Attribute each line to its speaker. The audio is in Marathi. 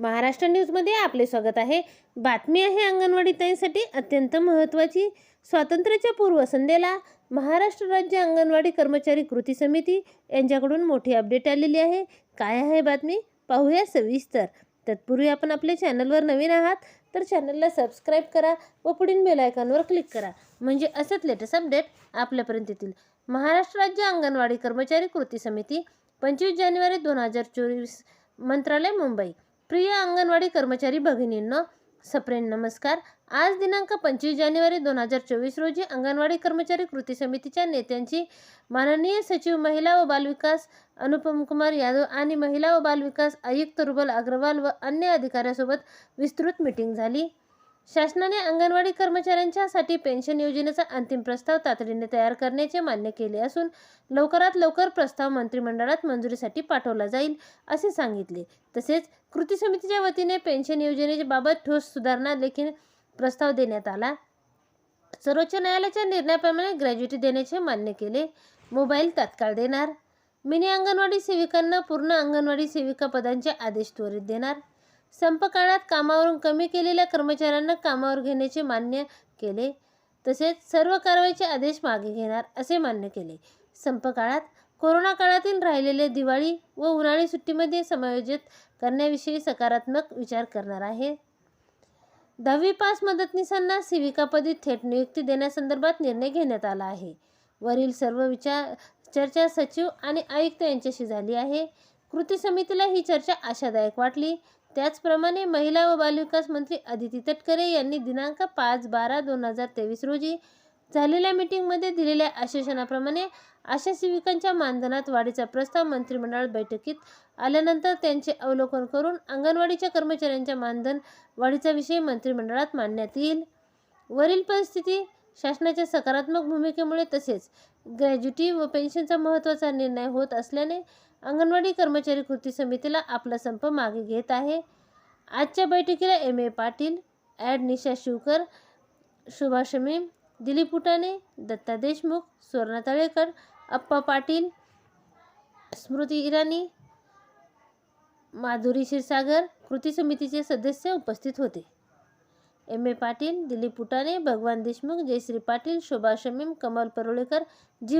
Speaker 1: महाराष्ट्र न्यूजमध्ये आपले स्वागत आहे. बातमी आहे अंगणवाडी ताईंसाठी अत्यंत महत्त्वाची. स्वातंत्र्याच्या पूर्वसंध्येला महाराष्ट्र राज्य अंगणवाडी कर्मचारी कृती समिती यांच्याकडून मोठी अपडेट आलेली आहे. काय आहे बातमी? पाहूया सविस्तर. तत्पूर्वी आपण आपल्या चॅनलवर नवीन आहात तर चॅनलला सबस्क्राईब करा व पुढील बेलायकॉनवर क्लिक करा. म्हणजे असंच लेटेस्ट अपडेट आपल्यापर्यंत येतील. महाराष्ट्र राज्य अंगणवाडी कर्मचारी कृती समिती पंचवीस जानेवारी दोन हजार चोवीस मंत्रालय मुंबई. प्रिय अंगणवाडी कर्मचारी भगिनींनो सप्रेम नमस्कार. आज दिनांक पंचवीस जानेवारी दोन हजार चोवीस रोजी अंगणवाडी कर्मचारी कृती समितीच्या नेत्यांची माननीय सचिव महिला व बालविकास अनुपम कुमार यादव आणि महिला व बालविकास आयुक्त रुबल अग्रवाल व अन्य अधिकाऱ्यासोबत विस्तृत मीटिंग झाली. शासनाने अंगणवाडी कर्मचाऱ्यांच्यासाठी पेन्शन योजनेचा अंतिम प्रस्ताव तातडीने तयार करण्याचे मान्य केले असून लवकरात लवकर प्रस्ताव मंत्रिमंडळात मंजुरीसाठी पाठवला जाईल असे सांगितले. तसेच कृती समितीच्या वतीने पेन्शन योजनेच्या बाबत ठोस सुधारणा लेखील प्रस्ताव देण्यात आला. सर्वोच्च न्यायालयाच्या निर्णयाप्रमाणे ग्रॅज्युटी देण्याचे मान्य केले. मोबाईल तात्काळ देणार. मिनी अंगणवाडी सेविकांना पूर्ण अंगणवाडी सेविका पदांचे आदेश त्वरित देणार. संप काळात कामावरून कमी केलेल्या कर्मचाऱ्यांना कामावर घेण्याचे मान्य केले. तसेच सर्व कारवाईचे आदेश मागे घेणार असे मान्य केले. संप काळात कोरोना काळातील राहिलेले दिवाळी व उन्हाळी सुट्टीमध्ये समायोजित करण्याविषयी सकारात्मक विचार करणार आहे. दहावी पास मदतनीसांना सेविकापदी थेट नियुक्ती देण्यासंदर्भात निर्णय घेण्यात आला आहे. वरील सर्व विचार चर्चा सचिव आणि आयुक्त यांच्याशी झाली आहे. कृती समितीला ही चर्चा आशादायक वाटली. त्याचप्रमाणे महिला व बालविकास मंत्री अदिती तटकरे यांनी दिनांक पाच बारा दोन हजार तेवीस रोजी झालेल्या मीटिंगमध्ये दिलेल्या आश्वासनाप्रमाणे आशा सेविकांच्या मानधनात वाढीचा प्रस्ताव मंत्रिमंडळ बैठकीत आल्यानंतर त्यांचे अवलोकन करून अंगणवाडीच्या कर्मचाऱ्यांच्या मानधन वाढीचा विषय मंत्रिमंडळात मांडण्यात येईल. वरील परिस्थिती शासनाच्या सकारात्मक भूमिकेमुळे तसेच ग्रॅज्युटी व पेन्शनचा महत्त्वाचा निर्णय होत असल्याने अंगणवाडी कर्मचारी कृती समितीला आपला संप मागे घेत आहे. आजच्या बैठकीला एम. ए. पाटील ॲड. निशा शिवकर सुभाष मीम दिलीप उटाणे दत्ता देशमुख सुवर्णा तळेकर अप्पा पाटील स्मृती इराणी माधुरी क्षीरसागर कृती समितीचे सदस्य उपस्थित होते. एम ए पाटील दिलीप उटाणे भगवान देशमुख जयश्री पाटील शोभा शमीम कमल परुळेकर जीव